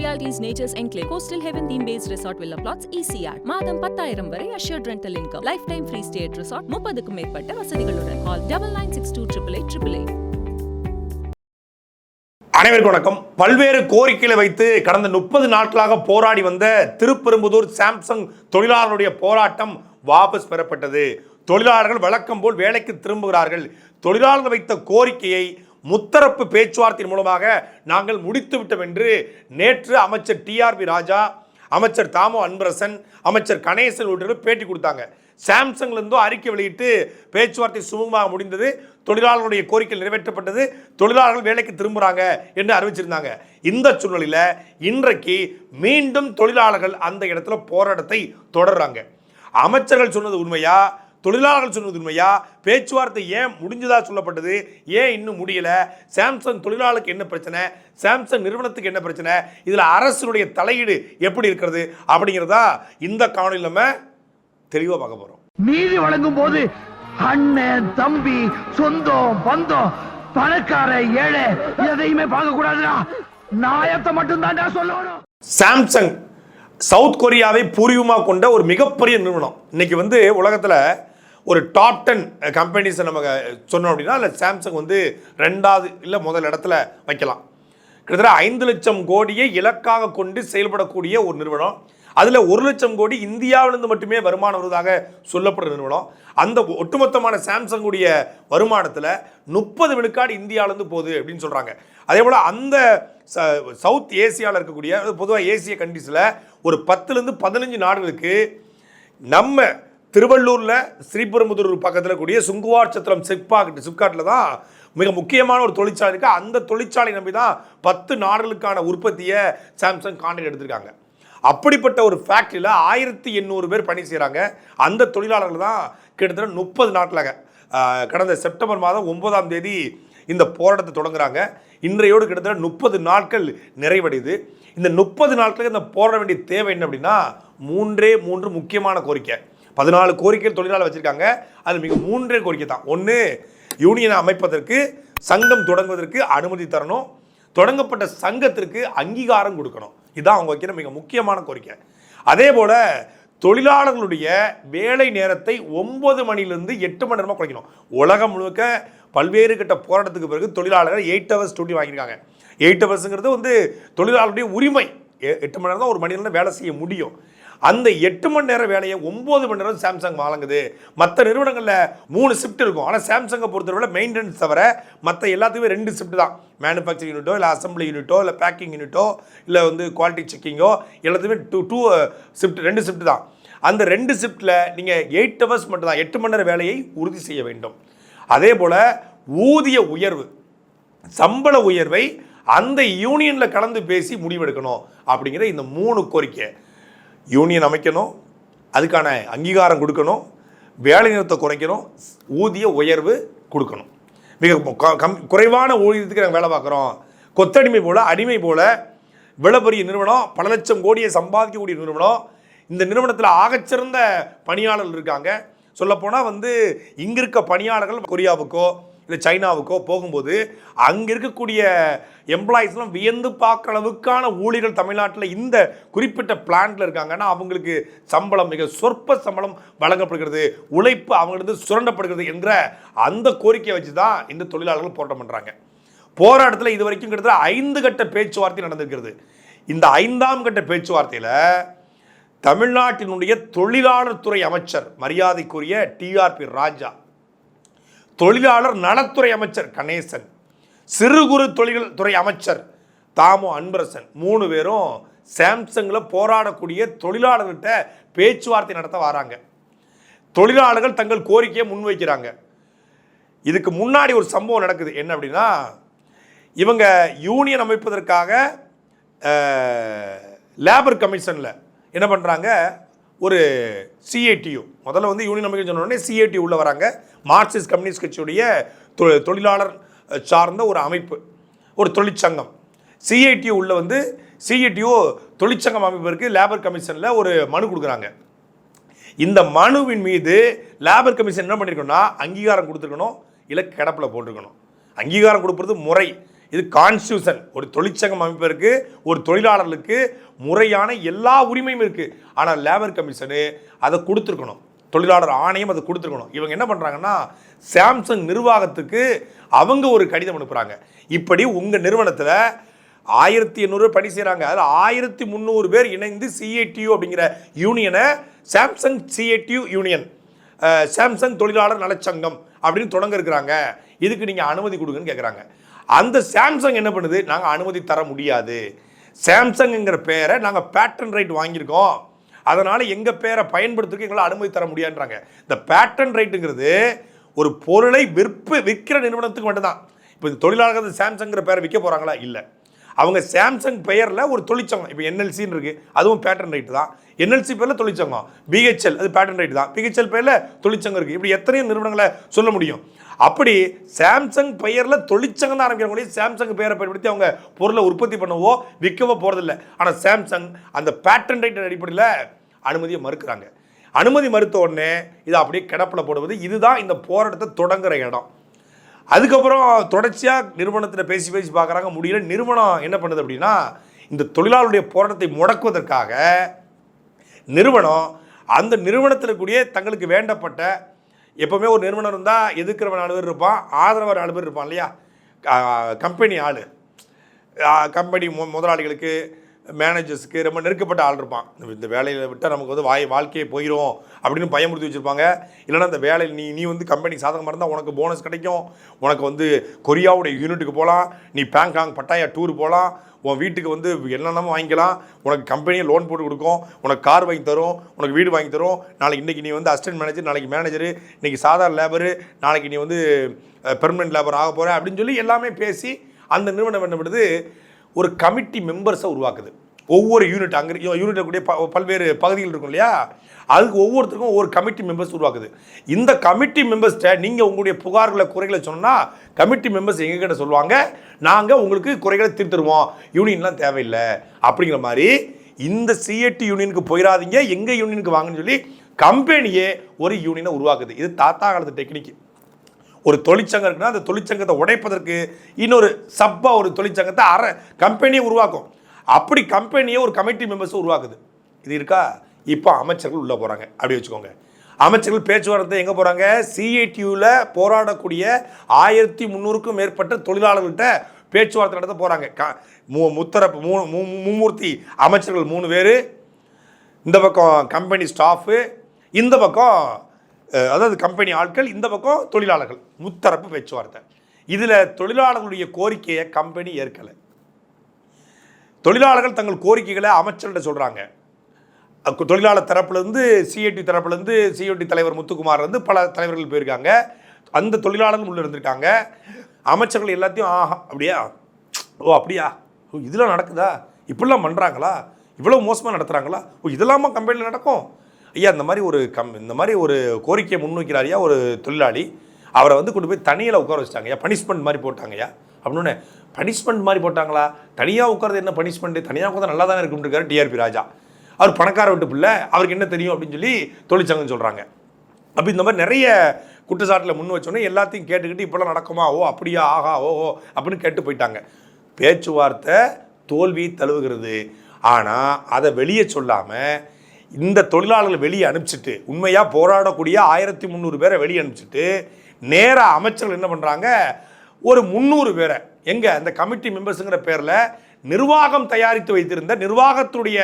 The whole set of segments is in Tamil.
Realities natures enclave coastal heaven theme based resort villa plots ECR மாதம் பத்தாயிரம் வரை assured rental income lifetime free at resort முப்பதுக்கும் மேற்பட்ட வசதிகளுடன். Call double nine six two triple eight triple eight அனைவருக்கும் வணக்கம். பல்வேறு கோரிக்கைகளை வைத்து கடந்த முப்பது நாட்களாக போராடி வந்த திருப்பெரும்புதூர் சாம்சங் தொழிலாளருடைய போராட்டம் வாபஸ் பெறப்பட்டது. தொழிலாளர்கள் வழக்கம் போல் வேலைக்கு திரும்புகிறார்கள். தொழிலாளர்கள் வைத்த கோரிக்கையை முத்தரப்பு பேச்சுவார்த்தையின் மூலமாக நாங்கள் முடித்து விட்டோம் என்று நேற்று அமைச்சர் டிஆர்பி ராஜா அமைச்சர் தாமோ அன்பரசன் அமைச்சர் கணேசன் உள்ளிட்டவர்கள் பேட்டி கொடுத்தாங்க. சாம்சங்லேருந்தோ அறிக்கை வெளியிட்டு பேச்சுவார்த்தை சுமூகமாக முடிந்தது. தொழிலாளர்களுடைய கோரிக்கை நிறைவேற்றப்பட்டது. தொழிலாளர்கள் வேலைக்கு திரும்புகிறாங்க என்று அறிவிச்சிருந்தாங்க. இந்த சூழ்நிலையில் இன்றைக்கு மீண்டும் தொழிலாளர்கள் அந்த இடத்துல போராட்டத்தை தொடர்றாங்க. அமைச்சர்கள் சொன்னது உண்மையா? தொழிலாளர்கள் சொன்னது உண்மையா? பேச்சுவார்த்தை ஏன் முடிஞ்சதா சொல்லப்பட்டது? ஏன் இன்னும் முடியல? சாம்சங் தொழிலாளருக்கு என்ன பிரச்சனை? சாம்சங் நிறுவனத்துக்கு என்ன பிரச்சனை? இதில் அரசினுடைய தலையீடு எப்படி இருக்கிறது? அப்படிங்கிறதா இந்த காணொலியில் நம்ம தெளிவாக பார்க்க போகிறோம் நீதி வழங்கும் போது அண்ணன் தம்பி சொந்தம் பந்தம் பணக்கார ஏழை எதையுமே பார்க்க கூடாதுடா. நாயத்தை மட்டும் தான்டா சொல்லணும். சாம்சங் சவுத் கொரியாவை பூர்வீகமாக கொண்ட ஒரு மிகப்பெரிய நிறுவனம். இன்னைக்கு வந்து உலகத்தில் ஒரு டாப் டென் கம்பெனிஸை நம்ம சொன்னோம் அப்படின்னா இல்லை சாம்சங் வந்து ரெண்டாவது இல்லை முதல் இடத்துல வைக்கலாம். கிட்டத்தட்ட ஐந்து லட்சம் கோடியை இலக்காக கொண்டு செயல்படக்கூடிய ஒரு நிறுவனம். அதில் ஒரு லட்சம் கோடி இந்தியாவிலிருந்து மட்டுமே வருமானம் வருவதாக சொல்லப்படுற நிறுவனம். அந்த ஒட்டுமொத்தமான சாம்சங்குடைய வருமானத்தில் முப்பது விழுக்காடு இந்தியாவிலேருந்து போகுது அப்படின்னு சொல்கிறாங்க அதே போல் அந்த ச- சவுத் ஏசியாவில் இருக்கக்கூடிய பொதுவாக ஏசிய கண்ட்ரீஸில் ஒரு பத்துலேருந்து பதினஞ்சு நாடுகளுக்கு நம்ம திருவள்ளூரில் ஸ்ரீபெரும்புதூர் பக்கத்தில் கூடிய சுங்குவார் சத்திரம் சிப்காட் சிப்காட்டில் தான் மிக முக்கியமான ஒரு தொழிற்சாலை இருக்குது அந்த தொழிற்சாலை நம்பி தான் பத்து நாடுகளுக்கான உற்பத்தியை சாம்சங் கான்ட்ராக்ட் எடுத்திருக்காங்க. அப்படிப்பட்ட ஒரு ஃபேக்ட்ரியில் ஆயிரத்தி எண்ணூறு பேர் பணி செய்கிறாங்க அந்த தொழிலாளர்கள் தான் கிட்டத்தட்ட முப்பது நாட்டில் கடந்த செப்டம்பர் மாதம் ஒன்பதாம் தேதி இந்த போராட்டத்தை தொடங்குறாங்க. இன்றையோடு கிட்டத்தட்ட முப்பது நாட்கள் நிறைவடையுது. இந்த முப்பது நாட்களுக்கு இந்த போராட வேண்டிய தேவை என்ன அப்படின்னா மூன்றே மூன்று முக்கியமான கோரிக்கை. பதினாலு கோரிக்கைகள் தொழிலாளர் வச்சுருக்காங்க. அது மிக மூன்றே கோரிக்கை தான். ஒன்று யூனியனை அமைப்பதற்கு சங்கம் தொடங்குவதற்கு அனுமதி தரணும். தொடங்கப்பட்ட சங்கத்திற்கு அங்கீகாரம் கொடுக்கணும். இதுதான் அவங்க வைக்கிற மிக முக்கியமான கோரிக்கை. அதே போல் தொழிலாளர்களுடைய வேலை நேரத்தை ஒம்பது மணிலேருந்து எட்டு மணி நேரமாக குறைக்கணும். உலகம் முழுக்க பல்வேறு கட்ட போராட்டத்துக்கு பிறகு தொழிலாளர்கள் எயிட் ஹவர்ஸ் டியூட்டி வாங்கியிருக்காங்க. எயிட் ஹவர்ஸுங்கிறது வந்து தொழிலாளருடைய உரிமை. எ- எட்டு மணி நேரம் தான் ஒரு மணி நேரம் வேலை செய்ய முடியும். அந்த எட்டு மணி நேரம் வேலையை ஒம்பது மணி நேரம் சாம்சங் வழங்குது. மற்ற நிறுவனங்களில் மூணு ஷிஃப்ட் இருக்கும். ஆனால் சாம்சங்கை பொறுத்தவரை மெயின்டெனன்ஸ் தவிர மற்ற எல்லாத்துக்குமே ரெண்டு ஷிஃப்ட் தான். மேனுஃபேக்சரிங் யூனிட்டோ இல்லை அசம்பிளி யூனிட்டோ இல்லை பேக்கிங் யூனிட்டோ இல்லை வந்து குவாலிட்டி செக்கிங்கோ எல்லாத்துக்குமே டூ டூ ஷிஃப்ட் ரெண்டு ஷிஃப்ட் தான். அந்த ரெண்டு ஷிஃப்ட்டில் நீங்கள் எயிட் ஹவர்ஸ் மட்டும் தான் எட்டு மணி நேர வேலையை உறுதி செய்ய வேண்டும். அதே போல் ஊதிய உயர்வு சம்பள உயர்வை அந்த யூனியனில் கலந்து பேசி முடிவெடுக்கணும் அப்படிங்கிற இந்த மூணு கோரிக்கை. யூனியன் அமைக்கணும் அதுக்கான அங்கீகாரம் கொடுக்கணும் வேலைநிறுத்தத்தை குறைக்கணும் ஊதிய உயர்வு கொடுக்கணும். மிக க- கம் குறைவான ஊதியத்துக்கு நாங்கள் வேலை பார்க்குறோம். கொத்தடிமை போல் அடிமை போல் விளபெரிய நிறுவனம் பல லட்சம் கோடியை சம்பாதிக்கக்கூடிய நிறுவனம் இந்த நிறுவனத்தில் ஆகச்சிறந்த பணியாளர்கள் இருக்காங்க. சொல்லப்போனால் வந்து இங்கே இருக்க பணியாளர்கள் கொரியாவுக்கோ இல்லை சைனாவுக்கோ போகும்போது அங்கே இருக்கக்கூடிய எம்ப்ளாயிஸ்லாம் வியந்து பார்க்குற அளவுக்கான ஊழியர்கள் தமிழ்நாட்டில் இந்த குறிப்பிட்ட பிளான்ட்டில் இருக்காங்கன்னா அவங்களுக்கு சம்பளம் மிக சொற்ப சம்பளம் வழங்கப்படுகிறது. உழைப்பு அவங்களுக்கு சுரண்டப்படுகிறது என்ற அந்த கோரிக்கையை வச்சு தான் இந்த தொழிலாளர்கள் போராட்டம் பண்ணுறாங்க போராட்டத்தில் இது வரைக்கும் கிட்டத்தட்ட ஐந்து கட்ட பேச்சுவார்த்தை நடந்திருக்கிறது. இந்த ஐந்தாம் கட்ட பேச்சுவார்த்தையில் தமிழ்நாட்டினுடைய தொழிலாளர் துறை அமைச்சர் மரியாதைக்குரிய டிஆர்பி ராஜா தொழிலாளர் நலத்துறை அமைச்சர் கணேசன் சிறு குறு தொழில் துறை அமைச்சர் தாமு அன்பரசன். மூணு பேரும் சாம்சங்கில் போராடக்கூடிய தொழிலாளர்கிட்ட பேச்சுவார்த்தை நடத்த வராங்க. தொழிலாளர்கள் தங்கள் கோரிக்கையை முன்வைக்கிறாங்க. இதுக்கு முன்னாடி ஒரு சம்பவம் நடக்குது. என்ன அப்படின்னா இவங்க யூனியன் அமைப்பதற்காக லேபர் கமிஷனில் என்ன பண்ணுறாங்க ஒரு சிஏடியு முதல்ல வந்து யூனியன் அமைக்க சொன்ன உடனே சிஏடியு உள்ளே வராங்க. மார்க்சிஸ்ட் கம்யூனிஸ்ட் கட்சியுடைய தொ- தொழிலாளர் சார்ந்த ஒரு அமைப்பு ஒரு தொழிற்சங்கம். சிஐடியு உள்ள வந்து சிஐடியு தொழிற்சங்கம் அமைப்பிற்கு லேபர் கமிஷனில் ஒரு மனு கொடுக்குறாங்க. இந்த மனுவின் மீது லேபர் கமிஷன் என்ன பண்ணியிருக்கணும்னா அங்கீகாரம் கொடுத்துருக்கணும். இல்லை கிடப்பில் போட்டிருக்கணும். அங்கீகாரம் கொடுப்பது முறை. இது கான்ஸ்டியூஷன் ஒரு தொழிற்சங்கம் அமைப்பிற்கு ஒரு தொழிலாளர்களுக்கு முறையான எல்லா உரிமையும் இருக்குது ஆனால் லேபர் கமிஷனு அதை கொடுத்துருக்கணும். தொழிலாளர் ஆணையம் அதை கொடுத்துருக்கணும். இவங்க என்ன பண்ணுறாங்கன்னா சாம்சங் நிர்வாகத்துக்கு அவங்க ஒரு கடிதம் அனுப்புகிறாங்க இப்படி உங்கள் நிறுவனத்தில் ஆயிரத்தி எண்ணூறு பணி செய்கிறாங்க அதில் ஆயிரத்தி முந்நூறு பேர் இணைந்து சிஏடியு அப்படிங்கிற யூனியனை சாம்சங் சிஏடியு யூனியன் சாம்சங் தொழிலாளர் நலச்சங்கம் அப்படின்னு தொடங்க இருக்கிறாங்க. இதுக்கு நீங்கள் அனுமதி கொடுங்கன்னு கேட்குறாங்க அந்த சாம்சங் என்ன பண்ணுது? நாங்கள் அனுமதி தர முடியாது. சாம்சங்குங்கிற பேரை நாங்கள் பேட்டன் ரைட் வாங்கியிருக்கோம். அதனால் எங்கள் பேரை பயன்படுத்துறதுக்கு எங்களால் அனுமதி தர முடியாதுன்றாங்க. இந்த பேட்டன் ரைட்டுங்கிறது ஒரு பொருளை விற்பு விற்கிற நிறுவனத்துக்கு மட்டும்தான். இப்போ இந்த தொழிலாளர்கள் சாம்சங்கிற பேரை விற்க போகிறாங்களா இல்லை. அவங்க சாம்சங் பெயரில் ஒரு தொழிற்சங்கம். இப்போ என்எல்சின்னு இருக்குது அதுவும் பேட்டன் ரைட்டு தான். என்எல்சி பேரில் தொழிற்சங்கம். பிஹெச்எல் அது பேட்டன் ரைட்டு தான். பிஹெச்எல் பேரில் தொழிற்சங்கம் இருக்குது இப்படி எத்தனையோ நிறுவனங்களை சொல்ல முடியும். அப்படி சாம்சங் பெயரில் தொழிற்சங்கம் தான் ஆரம்பிக்கிறவங்களே சாம்சங் பெயரை பயன்படுத்தி அவங்க பொருளை உற்பத்தி பண்ணவோ விற்கவோ போகிறதில்ல ஆனால் சாம்சங் அந்த பேட்டன் ரைட்டின் அடிப்படையில் அனுமதியை மறுக்கிறாங்க. அனுமதி மறுத்த உடனே இதை அப்படியே கிடப்பில் போடுவது இதுதான் இந்த போராட்டத்தை தொடங்குற இடம். அதுக்கப்புறம் தொடர்ச்சியாக நிறுவனத்தில் பேசி பேசி பார்க்குறாங்க முடியல. நிறுவனம் என்ன பண்ணுது அப்படின்னா இந்த தொழிலாளருடைய போராட்டத்தை முடக்குவதற்காக நிறுவனம் அந்த நிறுவனத்தில் கூடிய தங்களுக்கு வேண்டப்பட்ட எப்போவுமே ஒரு நிறுவனம் இருந்தால் எதிர்க்கிறவன் நாலு பேர் இருப்பான் ஆதரவர் நாலு பேர் இருப்பான் இல்லையா? கம்பெனி ஆள். கம்பெனி மு முதலாளிகளுக்கு மேனேஜர்ஸுக்கு ரொம்ப நெருக்கப்பட்ட ஆள் இருப்பான். இந்த வேலையில் விட்டால் நமக்கு வந்து வாய் வாழ்க்கையே போயிடும் அப்படின்னு பயமுறுத்தி வச்சுருப்பாங்க. இல்லைன்னா அந்த வேலையில் நீ நீ வந்து கம்பெனி சாதகமாக இருந்தால் உனக்கு போனஸ் கிடைக்கும். உனக்கு வந்து கொரியாவுடைய யூனிட்டுக்கு போகலாம் நீ பேங்காங் பட்டாயா டூர் போகலாம் உன் வீட்டுக்கு வந்து என்னென்னமோ வாங்கிக்கலாம். உனக்கு கம்பெனியே லோன் போட்டு கொடுக்கும். உனக்கு கார் வாங்கி தரும். உனக்கு வீடு வாங்கி தரும். நாளைக்கு இன்றைக்கி நீ வந்து அசிஸ்டன்ட் மேனேஜர் நாளைக்கு மேனேஜரு இன்றைக்கி சாதாரண லேபரு நாளைக்கு நீ வந்து பெர்மனெண்ட் லேபர் ஆக போகிறேன் அப்படின்னு சொல்லி எல்லாமே பேசி அந்த நிறுவனம் என்ன பண்ணுது? ஒரு கமிட்டி மெம்பர்ஸை உருவாக்குது. ஒவ்வொரு யூனிட் அங்கே யூனிட் கூடிய ப பல்வேறு பகுதிகள் இருக்கும் இல்லையா? அதுக்கு ஒவ்வொருத்தருக்கும் ஒவ்வொரு கமிட்டி மெம்பர்ஸ் உருவாக்குது. இந்த கமிட்டி மெம்பர்ஸ்கிட்ட நீங்கள் உங்களுடைய புகார்களை குறைகளை சொன்னால் கமிட்டி மெம்பர்ஸ் எங்ககிட்ட சொல்லுவாங்க நாங்கள் உங்களுக்கு குறைகளை தீர்த்துருவோம். யூனியன்லாம் தேவையில்லை. அப்படிங்கிற மாதிரி இந்த சிஎட்டி யூனியனுக்கு போயிடாதீங்க எங்கள் யூனியனுக்கு வாங்கன்னு சொல்லி கம்பெனியே ஒரு யூனியனை உருவாக்குது. இது தாத்தா காலத்து டெக்னிக் ஒரு தொழிற்சங்கம் இருக்குன்னா அந்த தொழிற்சங்கத்தை உடைப்பதற்கு இன்னொரு சப்பாக ஒரு தொழிற்சங்கத்தை அற கம்பெனியை உருவாக்கும். அப்படி கம்பெனியே ஒரு கமிட்டி மெம்பர்ஸ் உருவாக்குது. இது இருக்கா? இப்போ அமைச்சர்கள் உள்ளே போகிறாங்க அப்படி வச்சுக்கோங்க. அமைச்சர்கள் பேச்சுவார்த்தை எங்கே போகிறாங்க சிஐடியூவில் போராடக்கூடிய ஆயிரத்தி முந்நூறுக்கும் மேற்பட்ட தொழிலாளர்கள்ட்ட பேச்சுவார்த்தை நடத்த போகிறாங்க க மு முத்தரப்பு மூணு மும்மூர்த்தி அமைச்சர்கள் மூணு பேர். இந்த பக்கம் கம்பெனி ஸ்டாஃபு இந்த பக்கம் அதாவது கம்பெனி ஆட்கள் இந்த பக்கம் தொழிலாளர்கள். முத்தரப்பு பேச்சுவார்த்தை. இதில் தொழிலாளர்களுடைய கோரிக்கையை கம்பெனி ஏற்கலை. தொழிலாளர்கள் தங்கள் கோரிக்கைகளை அமைச்சர்கிட்ட சொல்கிறாங்க தொழிலாளர் தரப்புலேருந்து சிஐடி தரப்புலேருந்து சிஐடி தலைவர் முத்துக்குமார் வந்து பல தலைவர்கள் போயிருக்காங்க. அந்த தொழிலாளர்கள் உள்ளே இருந்திருக்காங்க. அமைச்சர்கள் எல்லாத்தையும் ஆஹா அப்படியா? ஓ அப்படியா? ஓ இதெல்லாம் நடக்குதா? இப்படிலாம் பண்ணுறாங்களா இவ்வளோ மோசமாக நடத்துகிறாங்களா ஓ இதெல்லாமா கம்பெனியில் நடக்கும்? ஐயா இந்த மாதிரி ஒரு கம் இந்த மாதிரி ஒரு கோரிக்கையை முன்வைக்கிறார் ஐயா ஒரு தொழிலாளி. அவரை வந்து கொண்டு போய் தனியில் உட்கார வச்சிட்டாங்க ஐயா. பனிஷ்மெண்ட் மாதிரி போட்டாங்கய்யா அப்படின்னு பனிஷ்மெண்ட் மாதிரி போட்டாங்களா? தனியாக உட்காரது என்ன பனிஷ்மெண்ட்டு தனியாக உட்காந்து நல்லா தானே இருக்குன்னு இருக்காரு டிஆர்பி ராஜா. அவர் பணக்கார விட்டு பிள்ளை அவருக்கு என்ன தெரியும் அப்படின்னு சொல்லி தொழிற்சங்கம் சொல்கிறாங்க அப்போ இந்த மாதிரி நிறைய குற்றச்சாட்டில் முன் வச்சோன்னே எல்லாத்தையும் கேட்டுக்கிட்டு இப்படிலாம் நடக்குமா? ஓ அப்படியா? ஆஹா ஓ ஓ அப்படின்னு கேட்டு போயிட்டாங்க. பேச்சுவார்த்தை தோல்வி தழுவுகிறது. ஆனால் அதை வெளியே சொல்லாமல் இந்த தொழிலாளர்களை வெளியே அனுப்பிச்சிட்டு உண்மையாக போராடக்கூடிய ஆயிரத்தி முந்நூறு பேரை வெளியே அனுப்பிச்சிட்டு நேராக அமைச்சர்கள் என்ன பண்ணுறாங்க ஒரு முந்நூறு பேரை எங்கே? அந்த கமிட்டி மெம்பர்ஸுங்கிற பேரில் நிர்வாகம் தயாரித்து வைத்திருந்த நிர்வாகத்துடைய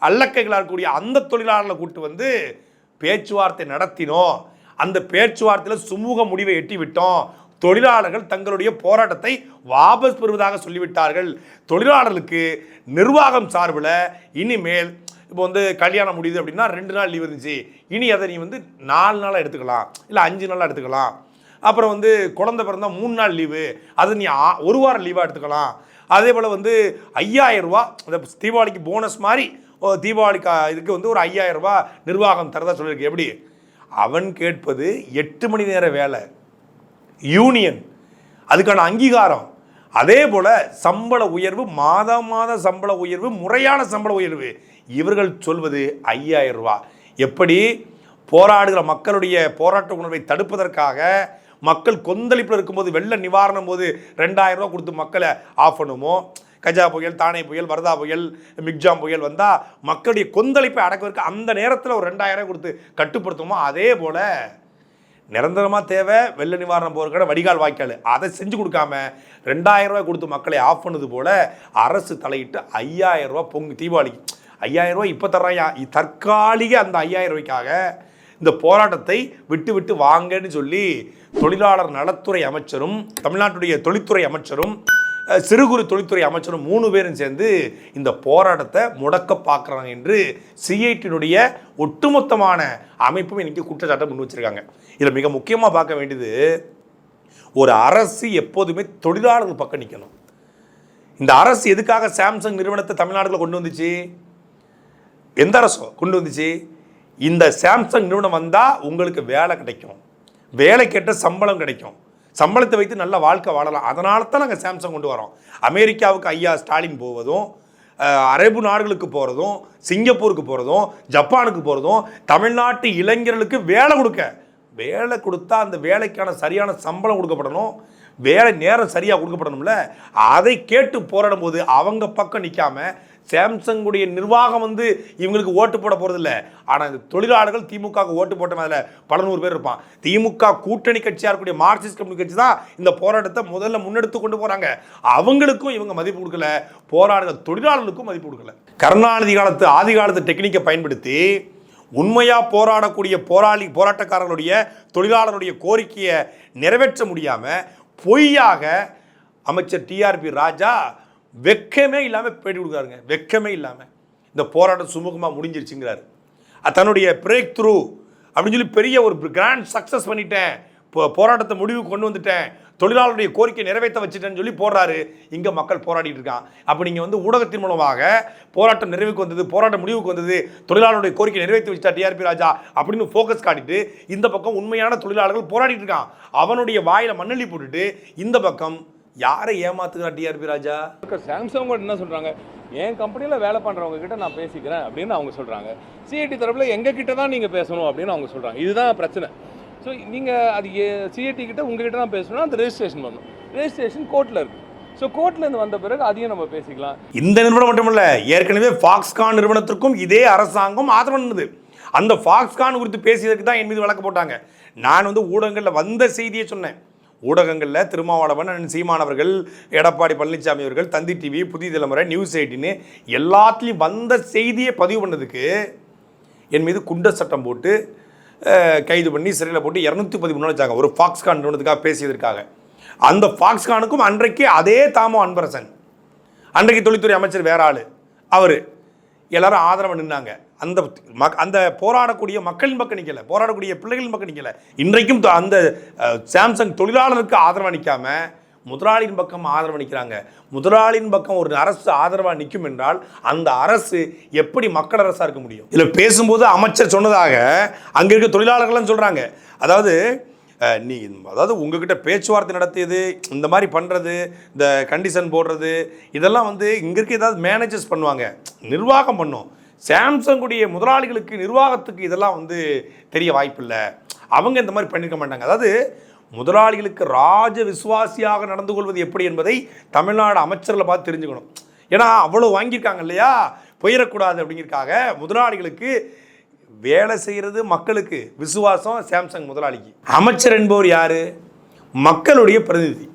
அல்லக்கைகளாக இருக்கக்கூடிய அந்த தொழிலாளர்களை கூட்டு வந்து பேச்சுவார்த்தை நடத்தினோம். அந்த பேச்சுவார்த்தையில் சுமூக முடிவை எட்டி விட்டோம் தொழிலாளர்கள் தங்களுடைய போராட்டத்தை வாபஸ் பெறுவதாக சொல்லிவிட்டார்கள். தொழிலாளர்களுக்கு நிர்வாகம் சார்பில் இனிமேல் இப்போ வந்து கல்யாணம் முடியுது அப்படின்னா ரெண்டு நாள் லீவ் இருந்துச்சு. இனி அதை நீ வந்து நாலு நாளாக எடுத்துக்கலாம். இல்லை அஞ்சு நாளாக எடுத்துக்கலாம். அப்புறம் வந்து குழந்தை பிறந்தா மூணு நாள் லீவு அது நீ ஆ- ஒரு வாரம் லீவாக எடுத்துக்கலாம். அதே போல் வந்து ஐயாயிரம் ரூபா அந்த தீபாவளிக்கு போனஸ் மாதிரி தீபாவளி கா இதுக்கு வந்து ஒரு ஐயாயிரம் ரூபாய் நிர்வாகம் தரதா சொல்லியிருக்கு. எப்படி? அவன் கேட்பது எட்டு மணி நேர வேலை யூனியன் அதுக்கான அங்கீகாரம். அதே போல் சம்பள உயர்வு மாதம் மாத சம்பள உயர்வு முறையான சம்பள உயர்வு. இவர்கள் சொல்வது ஐயாயிரம் ரூபா. எப்படி? போராடுகிற மக்களுடைய போராட்ட உணர்வை தடுப்பதற்காக மக்கள் கொந்தளிப்பில் இருக்கும்போது வெள்ள நிவாரணம் போது ரெண்டாயிரம் ரூபா கொடுத்து மக்களை ஆஃப் பண்ணுமோ? கஜா புயல் தானே புயல் வரதா புயல் மிக்ஜாம் புயல் வந்தால் மக்களுடைய கொந்தளிப்பை அடக்குவதற்கு அந்த நேரத்தில் ஒரு ரெண்டாயிரம் கொடுத்து கட்டுப்படுத்துமோ அதே போல் நிரந்தரமாக தேவை வெள்ள நிவாரணம் போகிறக்கான வடிகால் வாய்க்கால். அதை செஞ்சு கொடுக்காம ரெண்டாயிரம் ரூபாய் கொடுத்து மக்களை ஆஃப் பண்ணது போல் அரசு தலையிட்டு ஐயாயிரம் ரூபாய் பொங்கு தீபாவளிக்கு ஐயாயிரம் ரூபாய் இப்போ தர்றாயா? தற்காலிக அந்த ஐயாயிரம் ரூபாய்க்காக இந்த போராட்டத்தை விட்டு விட்டு வாங்கன்னு சொல்லி தொழிலாளர் நலத்துறை அமைச்சரும் தமிழ்நாட்டுடைய தொழில்துறை அமைச்சரும் சிறு குறு தொழில்துறை அமைச்சரும் மூணு பேரும் சேர்ந்து இந்த போராட்டத்தை முடக்க பார்க்குறாங்க என்று சிஐடியினுடைய ஒட்டுமொத்தமான அமைப்பும் இன்றைக்கி குற்றச்சாட்டை முன் வச்சுருக்காங்க. இதில் மிக முக்கியமாக பார்க்க வேண்டியது ஒரு அரசு எப்போதுமே தொழிலாளர்கள் பக்கம் நிற்கணும் இந்த அரசு எதுக்காக சாம்சங் நிறுவனத்தை தமிழ்நாட்டில் கொண்டு வந்துச்சு? எந்த அரசோ கொண்டு வந்துச்சு? இந்த சாம்சங் நிறுவனம் வந்தால் உங்களுக்கு வேலை கிடைக்கும். வேலை கேட்ட சம்பளம் கிடைக்கும். சம்பளத்தை வைத்து நல்ல வாழ்க்கை வாழலாம். அதனால தான் நாங்கள் சாம்சங் கொண்டு வரோம். அமெரிக்காவுக்கு ஐயா ஸ்டாலின் போவதும் அரபு நாடுகளுக்கு போகிறதும் சிங்கப்பூருக்கு போகிறதும் ஜப்பானுக்கு போகிறதும் தமிழ்நாட்டு இளைஞர்களுக்கு வேலை கொடுக்க. வேலை கொடுத்தா அந்த வேலைக்கான சரியான சம்பளம் கொடுக்கப்படணும். வேலை நேரம் சரியாக கொடுக்கப்படணும்ல. அதை கேட்டு போராடும் போது அவங்க பக்கம் நிற்காம சாம்சங்குடைய நிர்வாகம் வந்து இவங்களுக்கு ஓட்டு போட போகிறதில்ல ஆனால் இந்த தொழிலாளர்கள் திமுகவுக்கு ஓட்டு போட்ட மேலே பல நூறு பேர் இருப்பான். திமுக கூட்டணி கட்சியாக இருக்கக்கூடிய மார்க்சிஸ்ட் கம்யூனிஸ்ட் கட்சி தான் இந்த போராட்டத்தை முதல்ல முன்னெடுத்து கொண்டு போகிறாங்க அவங்களுக்கும் இவங்க மதிப்பு கொடுக்கல. போராடுற தொழிலாளர்களுக்கும் மதிப்பு கொடுக்கல. கருணாநிதி காலத்து ஆதி காலத்து டெக்னிக்கை பயன்படுத்தி உண்மையாக போராடக்கூடிய போராளி போராட்டக்காரர்களுடைய தொழிலாளருடைய கோரிக்கையை நிறைவேற்ற முடியாமல் பொய்யாக அமைச்சர் டிஆர்பி ராஜா வெக்கமே இல்லாமல் பேட்டி கொடுக்குறாருங்க. வெக்கமே இல்லாமல் இந்த போராட்டம் சுமூகமாக முடிஞ்சிருச்சுங்கிறாரு. தன்னுடைய பிரேக் த்ரூ அப்படின்னு சொல்லி பெரிய ஒரு கிராண்ட் சக்ஸஸ் பண்ணிட்டேன். இப்போ போராட்டத்தை முடிவுக்கு கொண்டு வந்துட்டேன். தொழிலாளருடைய கோரிக்கை நிறைவேற்ற வச்சுட்டேன்னு சொல்லி போடுறாரு. இங்கே மக்கள் போராடிட்டு இருக்கான். அப்போ நீங்கள் வந்து ஊடகத்தின் மூலமாக போராட்டம் நிறைவுக்கு வந்தது போராட்டம் முடிவுக்கு வந்தது தொழிலாளருடைய கோரிக்கை நிறைவேற்றி வச்சுட்டா டிஆர்பி ராஜா அப்படின்னு ஃபோக்கஸ் காட்டிட்டு இந்த பக்கம் உண்மையான தொழிலாளர்கள் போராடிட்டு இருக்கான். அவனுடைய வாயில மண்ணள்ளி போட்டுட்டு இந்த பக்கம் யாரை ஏமாத்துகிறான் டிஆர்பி ராஜா? சாம்சங் கூட என்ன சொல்றாங்க? என் கம்பெனியில் வேலை பண்றவங்க கிட்ட நான் பேசிக்கிறேன் அப்படின்னு அவங்க சொல்றாங்க. சிஐடி தரப்புல எங்க கிட்ட தான் நீங்க பேசணும் அப்படின்னு அவங்க சொல்றாங்க. இதுதான் பிரச்சனை. ஸோ நீங்க அது சிஐடி கிட்ட உங்ககிட்ட தான் பேசணும் அந்த ரெஜிஸ்ட்ரேஷன் பண்ணணும். ரெஜிஸ்ட்ரேஷன் கோர்ட்ல இருக்கு. ஸோ கோர்ட்லேருந்து வந்த பிறகு அதையும் நம்ம பேசிக்கலாம். இந்த நிறுவனம் மட்டுமல்ல ஏற்கனவே ஃபாக்ஸ்கான் நிறுவனத்திற்கும் இதே அரசாங்கம் ஆதரவு பண்ணுது அந்த ஃபாக்ஸ்கான் குறித்து பேசியதற்கு தான் என் மீது வழக்கு போட்டாங்க. நான் வந்து ஊடகங்களில் வந்த செய்தியை சொன்னேன். ஊடகங்களில் திருமாவளவன் அண்ட் சீமானவர்கள் எடப்பாடி பழனிசாமி அவர்கள் தந்தி டிவி புதிய தலைமுறை நியூஸ் எயிட்டின்னு எல்லாத்துலேயும் வந்த செய்தியை பதிவு பண்ணதுக்கு என் மீது குண்ட சட்டம் போட்டு கைது பண்ணி சிறையில் போட்டு இரநூத்தி பதிமூணு வச்சாங்க. ஒரு ஃபாக்ஸ்கான் நிறுவனத்துக்காக பேசியதற்காக. அந்த ஃபாக்ஸ்கானுக்கும் அன்றைக்கு அதே தாமோ அன்பரசன். அன்றைக்கு தொழில்துறை அமைச்சர் வேற ஆள். அவர். எல்லாரும் ஆதரவு நின்னாங்க. அந்த மக் அந்த போராடக்கூடிய மக்களின் பக்கம் நிற்கலை போராடக்கூடிய பிள்ளைகளின் பக்கம் நிற்கலை இன்றைக்கும் அந்த சாம்சங் தொழிலாளருக்கு ஆதரவாக நிற்காமல் முதலாளியின் பக்கம் ஆதரவு நிற்கிறாங்க முதலாளியின் பக்கம் ஒரு அரசு ஆதரவாக நிற்கும் என்றால் அந்த அரசு எப்படி மக்கள் அரசாக இருக்க முடியும்? இதில் பேசும்போது அமைச்சர் சொன்னதாக அங்கே இருக்க தொழிலாளர்கள்லாம் சொல்கிறாங்க அதாவது நீ அதாவது உங்ககிட்ட பேச்சுவார்த்தை நடத்தியது இந்த மாதிரி பண்ணுறது இந்த கண்டிஷன் போடுறது இதெல்லாம் வந்து இங்கே இருக்க ஏதாவது மேனேஜர்ஸ் பண்ணுவாங்க. நிர்வாகம் பண்ணும். சாம்சங்குடைய முதலாளிகளுக்கு நிர்வாகத்துக்கு இதெல்லாம் வந்து தெரிய வாய்ப்பில்லை. அவங்க இந்த மாதிரி பண்ணியிருக்க மாட்டாங்க. அதாவது முதலாளிகளுக்கு ராஜ விசுவாசியாக நடந்து கொள்வது எப்படி என்பதை தமிழ்நாடு அமைச்சர்களை பார்த்து தெரிஞ்சுக்கணும். ஏன்னா அவ்வளோ வாங்கியிருக்காங்க இல்லையா? போயிடக்கூடாது அப்படிங்கிறதுக்காக முதலாளிகளுக்கு வேலை செய்கிறது மக்களுக்கு விசுவாசம் சாம்சங் முதலாளிக்கு. அமைச்சர் என்பவர் யார்? மக்களுடைய பிரதிநிதி.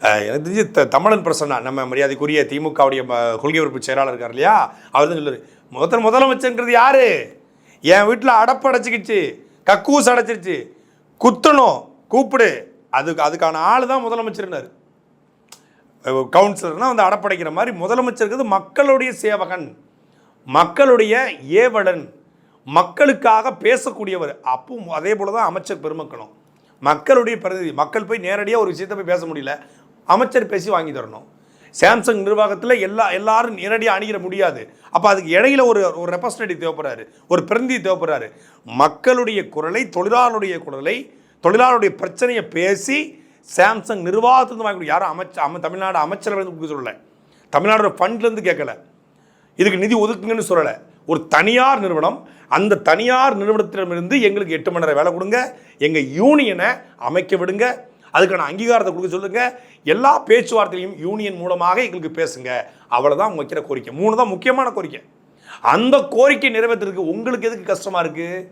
எனக்கு தெரிஞ்சு த- தமிழன் பிரசன்னா நம்ம மரியாதைக்குரிய திமுகவுடைய கொள்கை உறுப்பு செயலாளர் இருக்கார் இல்லையா? அவர் தான் சொல்லுவார் முதல் முதலமைச்சர்ங்கிறது யாரு? என் வீட்டில் அடப்படைச்சிக்கிச்சு கக்கூஸ் அடைச்சிருச்சு. குத்தணும் கூப்பிடு. அதுக்கு அதுக்கான ஆள் தான் முதலமைச்சர்னார். கவுன்சிலர்னால் வந்து அடப்படைக்கிற மாதிரி முதலமைச்சருக்கு மக்களுடைய சேவகன் மக்களுடைய ஏவலன் மக்களுக்காக பேசக்கூடியவர். அப்பவும் அதே போல தான் அமைச்சர் பெருமக்களும். மக்களுடைய பிரதிநிதி மக்கள் போய் நேரடியாக ஒரு விஷயத்தை போய் பேச முடியல. அமைச்சர் பேசி வாங்கி தரணும். சாம்சங் நிர்வாகத்தில் எல்லா எல்லாரும் நேரடியாக அணுகிற முடியாது. அப்போ அதுக்கு இடையில ஒரு ஒரு ரெப்ரஸன்டேட்டிவ் தேவைப்படுறாரு. ஒரு பிரந்தி தேவைப்படுறாரு. மக்களுடைய குரலை தொழிலாளருடைய குரலை தொழிலாளருடைய பிரச்சனையை பேசி சாம்சங் நிர்வாகத்திலிருந்து வாங்கக்கூடிய யாரும் அமைச்ச அம தமிழ்நாடு அமைச்சரவை கொடுக்க சொல்லலை. தமிழ்நாடு ஃபண்ட்லேருந்து கேட்கல. இதுக்கு நிதி ஒதுக்குங்கன்னு சொல்லலை. ஒரு தனியார் நிறுவனம் அந்த தனியார் நிறுவனத்திடமிருந்து எங்களுக்கு எட்டு மணி நேரம் வேலை கொடுங்க. எங்கள் யூனியனை அமைக்க விடுங்க. அதுக்கான அங்கீகாரத்தை கொடுக்க சொல்லுங்க. எல்லா பேச்சுவார்த்தையிலையும் யூனியன் மூலமாக எங்களுக்கு பேசுங்க. அவ்வளோதான் அவங்க வைக்கிற கோரிக்கை. மூணு தான் முக்கியமான கோரிக்கை. அந்த கோரிக்கை நிறைவேற்றுறதுக்கு உங்களுக்கு எதுக்கு கஷ்டமாக இருக்குது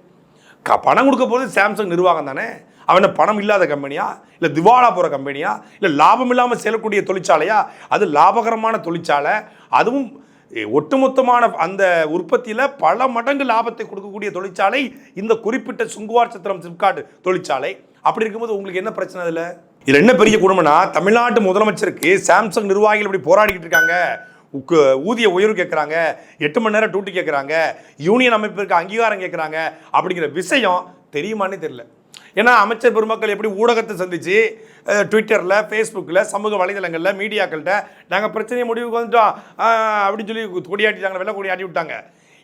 க பணம் கொடுக்க போது சாம்சங் நிர்வாகம் தானே? அவனை பணம் இல்லாத கம்பெனியா இல்லை திவாலா போகிற கம்பெனியா இல்லை லாபம் இல்லாமல் செல்லக்கூடிய தொழிற்சாலையா? அது லாபகரமான தொழிற்சாலை. அதுவும் ஒட்டுமொத்தமான அந்த உற்பத்தியில் பல மடங்கு லாபத்தை கொடுக்கக்கூடிய தொழிற்சாலை இந்த குறிப்பிட்ட சுங்குவார் சத்திரம் சிப்காட் தொழிற்சாலை. அப்படி இருக்கும்போது உங்களுக்கு என்ன பிரச்சனை அதில்? இதில் என்ன பெரிய குடும்பம்னா தமிழ்நாட்டு முதலமைச்சருக்கு சாம்சங் நிர்வாகிகள் இப்படி போராடிக்கிட்டு இருக்காங்க. உக்கு- ஊதிய உயர்வு கேட்குறாங்க எட்டு மணி நேரம் டூட்டி கேட்குறாங்க யூனியன் அமைப்பிற்கு அங்கீகாரம் கேட்குறாங்க அப்படிங்கிற விஷயம் தெரியுமானே தெரியல. ஏன்னா அமைச்சர் பெருமக்கள் எப்படி ஊடகத்தை சந்திச்சு ட்விட்டரில் ஃபேஸ்புக்கில் சமூக வலைதளங்களில் மீடியாக்கள்கிட்ட நாங்கள் பிரச்சனையை முடிவுக்கு வந்துட்டோம். அப்படின்னு சொல்லி கொடியாட்டிட்டாங்க. வெள்ளை கொடி ஆட்டி விட்டாங்க.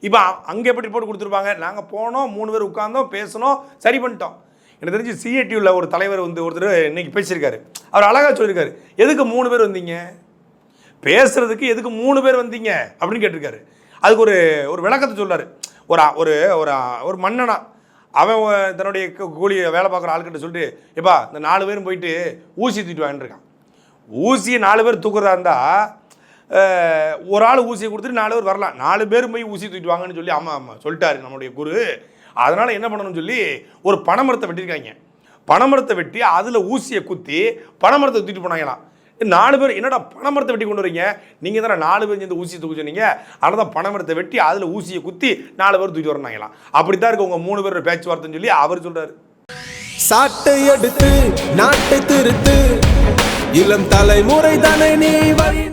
இப்போ அங்கே எப்படி ரிப்போர்ட் கொடுத்துருப்பாங்க? நாங்கள் போனோம் மூணு பேர் உட்காந்தோம் பேசணும் சரி பண்ணிட்டோம். எனக்கு தெரிஞ்சு சிஏடியூவில் ஒரு தலைவர் வந்து ஒருத்தர் இன்றைக்கி பேசியிருக்காரு. அவர் அழகாக சொல்லியிருக்காரு. எதுக்கு மூணு பேர் வந்தீங்க? பேசுகிறதுக்கு எதுக்கு மூணு பேர் வந்தீங்க? அப்படின்னு கேட்டிருக்காரு. அதுக்கு ஒரு ஒரு விளக்கத்தை சொல்கிறார் ஒரு ஒரு ஒரு மன்னனாக ஒரு அவன் தன்னுடைய கூலி வேலை பார்க்குற ஆளுக்கிட்ட சொல்லிட்டு எப்பா இந்த நாலு பேரும் போயிட்டு ஊசி தூக்கிட்டு வாங்கிட்டு இருக்கான். ஊசியை நாலு பேர் தூக்குறதா இருந்தால் ஒரு ஆள் ஊசியை கொடுத்துட்டு நாலு பேர் வரலாம். நாலு பேர் போய் ஊசி தூக்கிட்டு வாங்கன்னு சொல்லி ஆமாம் ஆமாம் சொல்லிட்டாரு நம்மளுடைய குரு. அதனால் என்ன பண்ணணும்னு சொல்லி ஒரு பனைமரத்தை வெட்டியிருக்காங்க. பனைமரத்தை வெட்டி அதில் ஊசியை குத்தி பனைமரத்தை தூக்கிட்டு போனாங்களாம். நாலு பேர் என்னடா பனைமரத்தை வெட்டி கொண்டு வரீங்க? நீங்கள் தானே நாலு பேர் சேர்ந்து ஊசியை தூக்கி சொன்னீங்க அதனால தான் பனைமரத்தை வெட்டி அதில் ஊசியை குத்தி நாலு பேர் தூக்கி வரனாங்களாம் அப்படி தான் இருக்கு உங்கள் மூணு பேர் பேச்சுவார்த்தைன்னு சொல்லி அவர் சொல்கிறார் சாட்டை எடுத்து நாட்டை திருத்து. இளம் தலைமுறை தானே நீ வழி